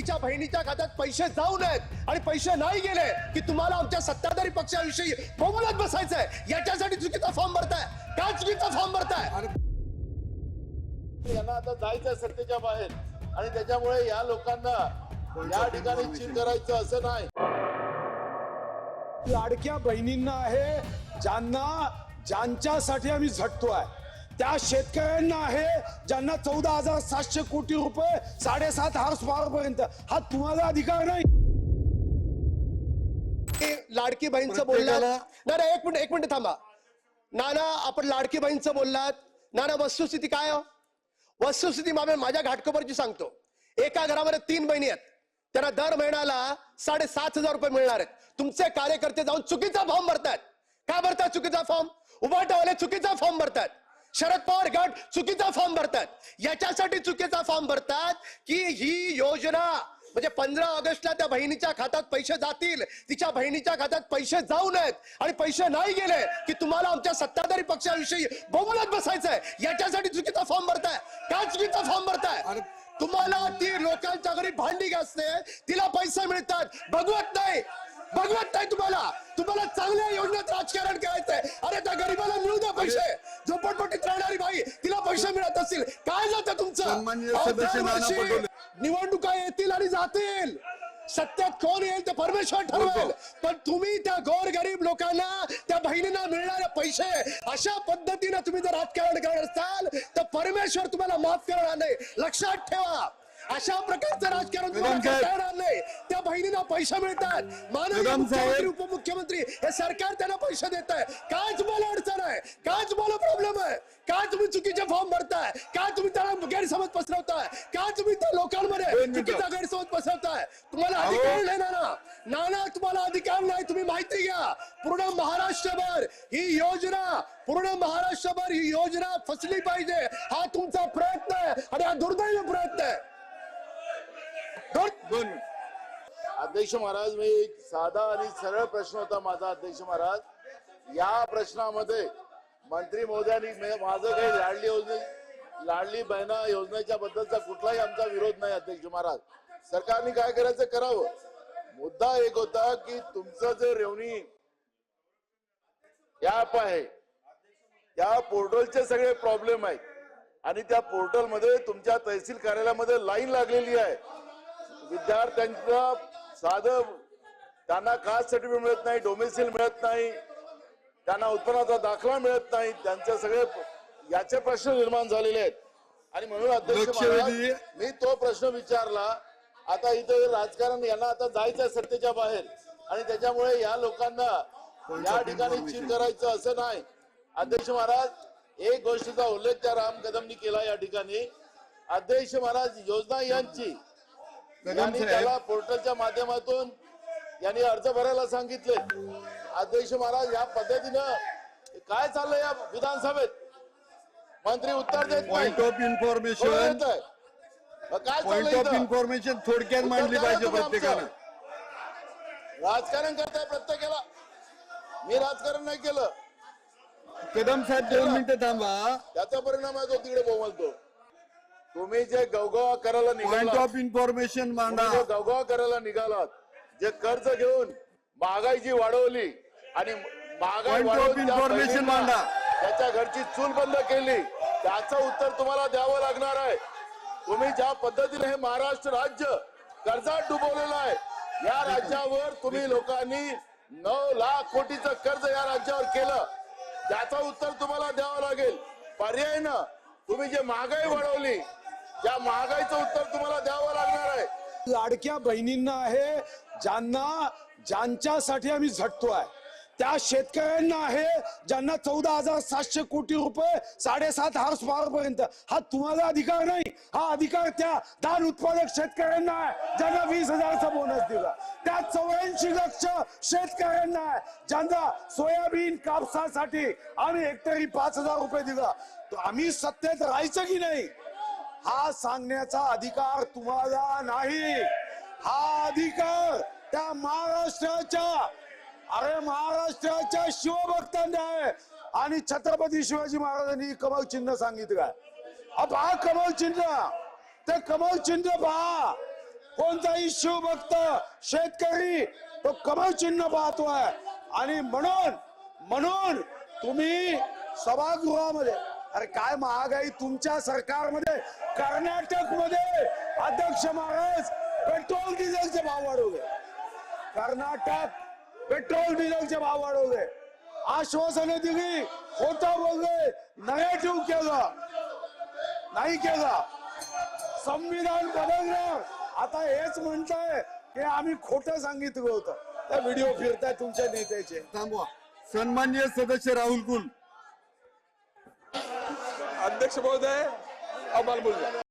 तिच्या बहिणीच्या खात्यात पैसे जाऊ नयेत आणि पैसे नाही गेले की तुम्हाला आमच्या सत्ताधारी पक्षाविषयी बोंबलत बसायचंय. याच्यासाठी चुकीचा फॉर्म भरताय. का चुकीचा फॉर्म भरताय? यांना आता जायचं सत्तेच्या बाहेर. आणि त्याच्यामुळे या लोकांना या ठिकाणी चीट करायचं असं नाही. लाडक्या बहिणींना आहे ज्यांना ज्यांच्यासाठी आम्ही झटतोय. त्या शेतकऱ्यांना आहे ज्यांना चौदा हजार सातशे कोटी रुपये साडेसात हार्स पॉवर पर्यंत. हा तुम्हाला अधिकार नाही. की लाडकी बहीणचं बोललात. ना एक मिनिट एक मिनिट थांबा. नाना आपण लाडकी बहीणचं बोललात. नाना वस्तुस्थिती काय हो? वस्तुस्थिती मामे माझ्या घाटकोपरची सांगतो. एका घरामध्ये तीन बहिणी आहेत. त्यांना दर महिन्याला साडेसात हजार रुपये मिळणार आहेत. तुमचे कार्यकर्ते जाऊन चुकीचा फॉर्म भरतात का भरतात चुकीचा फॉर्म उभाटावाले चुकीचा फॉर्म भरतात शरद पवार गट चुकीचा फॉर्म भरतात. याच्यासाठी चुकीचा फॉर्म भरतात की ही योजना म्हणजे पंधरा ऑगस्टला त्या बहिणीच्या खात्यात पैसे जातील. तिच्या बहिणीच्या खात्यात पैसे जाऊ नयेत. आणि पैसे नाही गेले की तुम्हाला आमच्या सत्ताधारी पक्षाविषयी बोंबलत बसायचंय. याच्यासाठी चुकीचा फॉर्म भरताय. का चुकीचा फॉर्म भरताय? तुम्हाला ती लोकांच्या घरी भांडी घासते तिला पैसे मिळतात. बघवत नाही. बघवत नाही तुम्हाला तुम्हाला चांगल्या योजनेत राजकारण करायचंय. अरे त्या गरीबाला मिळू द्या पैसे. झोपडपट्टीत राहणारी बाई तिला पैसे मिळत असतील. काय जातं तुमचं. निवडणुका येतील आणि जातील. सत्यात कोण येईल ते परमेश्वर ठरवेल. पण तुम्ही त्या गोर गरीब लोकांना त्या बहिणींना मिळणारे पैसे अशा पद्धतीने तुम्ही जर राजकारण करत असाल तर परमेश्वर तुम्हाला माफ करणार नाही. लक्षात ठेवा. अशा प्रकारचं राजकारण तुम्हाला नाही. त्या बहिणींना पैसे मिळतात. माननीय. उपमुख्यमंत्री हे सरकार त्यांना पैसे देत आहे. काय तुम्हाला अडचण आहे. काय तुम्हाला प्रॉब्लेम आहे. काय तुम्ही चुकीचे फॉर्म भरताय. काय तुम्ही त्याला गैरसमज पसरवताय. काय तुम्ही त्या लोकांमध्ये. चुकीचा गैरसमज पसरवताय. तुम्हाला. अधिकार नाही ना. नाना तुम्हाला अधिकार नाही. तुम्ही माहिती घ्या. पूर्ण महाराष्ट्रभर ही योजना पूर्ण महाराष्ट्रभर ही योजना फसली पाहिजे. हा तुमचा प्रयत्न आहे आणि हा दुर्दैवी प्रयत्न आहे. दोन अध्यक्ष महाराज मी एक साधा आणि सरळ प्रश्न होता माझा अध्यक्ष महाराज. या प्रश्नामध्ये मंत्री महोदयांनी माझं काही लाडली योजना लाडली बहिणा योजनेच्या बद्दलचा कुठलाही आमचा विरोध नाही अध्यक्ष महाराज. सरकारने काय करायचं करावं? मुद्दा एक होता की तुमचं जे रेवणी ऍप आहे त्या पोर्टलचे सगळे प्रॉब्लेम आहेत. आणि त्या पोर्टलमध्ये तुमच्या तहसील कार्यालयामध्ये लाईन लागलेली आहे. विद्यार्थ्यांचं साधं त्यांना कास्ट सर्टिफिकेट मिळत नाही डोमेसिल मिळत नाही त्यांना उत्पन्नाचा दाखला मिळत नाही त्यांचे सगळे याचे प्रश्न निर्माण झालेले आहेत. आणि म्हणून अध्यक्ष मी तो प्रश्न विचारला आता इथं राजकारण यांना आता जायचं सत्तेच्या बाहेर. आणि त्याच्यामुळे या लोकांना या ठिकाणी चीट करायचं असं नाही. अध्यक्ष महाराज एक गोष्टीचा उल्लेख त्या राम कदमनी केला या ठिकाणी. अध्यक्ष महाराज योजना यांची त्याला पोर्टलच्या माध्यमातून यांनी अर्ज भरायला सांगितले. अध्यक्ष महाराज या पद्धतीनं काय चाललंय या विधानसभेत? मंत्री उत्तर देत पॉइंट ऑफ इन्फॉर्मेशन काय पॉइंट चाललंय ऑफ? इन्फॉर्मेशन थोडक्यात मांडली पाहिजे आमचं. राजकारण करताय प्रत्येकाला. मी राजकारण नाही केलं. कदम साहेब दोन मिनिटं थांबा. त्याचा परिणाम आहे तो तिकडे बोलतो तुम्ही जे गवगवा करायला पॉइंट निघाला ऑफ इन्फॉर्मेशन मांडा. तुम्ही जो गवगवा करायला निघालात जे कर्ज घेऊन महागाई जी वाढवली आणि महागाई Point of वाढवून त्या information बहिणींना मांडा. त्याच्या घरची चूल बंद केली त्याचं उत्तर तुम्हाला द्यावं लागणार आहे. तुम्ही ज्या पद्धतीने हे महाराष्ट्र राज्य कर्जात डुबवलेलं आहे या राज्यावर तुम्ही लोकांनी नऊ लाख कोटीचं कर्ज या राज्यावर केलं. त्याचं उत्तर तुम्हाला द्यावं लागेल. पर्याय ना. तुम्ही जे महागाई वाढवली त्या महागाईचं उत्तर तुम्हाला द्यावं लागणार आहे. लाडक्या बहिणींना आहे ज्यांना ज्यांच्यासाठी आम्ही झटतोय. त्या शेतकऱ्यांना आहे ज्यांना चौदा हजार सातशे कोटी रुपये साडेसात हार्स पॉवर पर्यंत. हा तुम्हाला अधिकार नाही. हा अधिकार त्या धान उत्पादक शेतकऱ्यांना आहे ज्यांना वीस हजारचा बोनस दिला. त्या चौऱ्याऐंशी लक्ष शेतकऱ्यांना आहे ज्यांना सोयाबीन कापसासाठी आम्ही हेक्टरी पाच हजार रुपये दिला. तर आम्ही सत्तेत राहायचं की नाही? हा सांगण्याचा अधिकार तुम्हाला नाही. हा अधिकार त्या महाराष्ट्राच्या अरे महाराष्ट्राच्या शिवभक्तांना आहे. आणि छत्रपती शिवाजी महाराजांनी कमल चिन्ह सांगितलं काय? पहा कमल चिन्ह. ते कमल चिन्ह पहा. कोणताही शिवभक्त शेतकरी तो कमल चिन्ह पाहतोय. आणि म्हणून म्हणून तुम्ही सभागृहामध्ये अरे काय महागाई तुमच्या सरकारमध्ये? कर्नाटकमध्ये अध्यक्ष महाराज पेट्रोल डिझेलचे भाव वाढवले. कर्नाटक पेट्रोल डिझेलचे भाव वाढवले. आश्वासने दिली होता बोलले नरेटिव्ह केलं. नाही केलं. संविधान बदलणार. आता हेच म्हणताय की आम्ही खोटं सांगितलं होतं. त्या व्हिडिओ फिरताय तुमच्या नेत्याचे. थांबवा. सन्मान्य सदस्य राहुल कुल अध्यक्ष महोदय आम्हाला बोलूया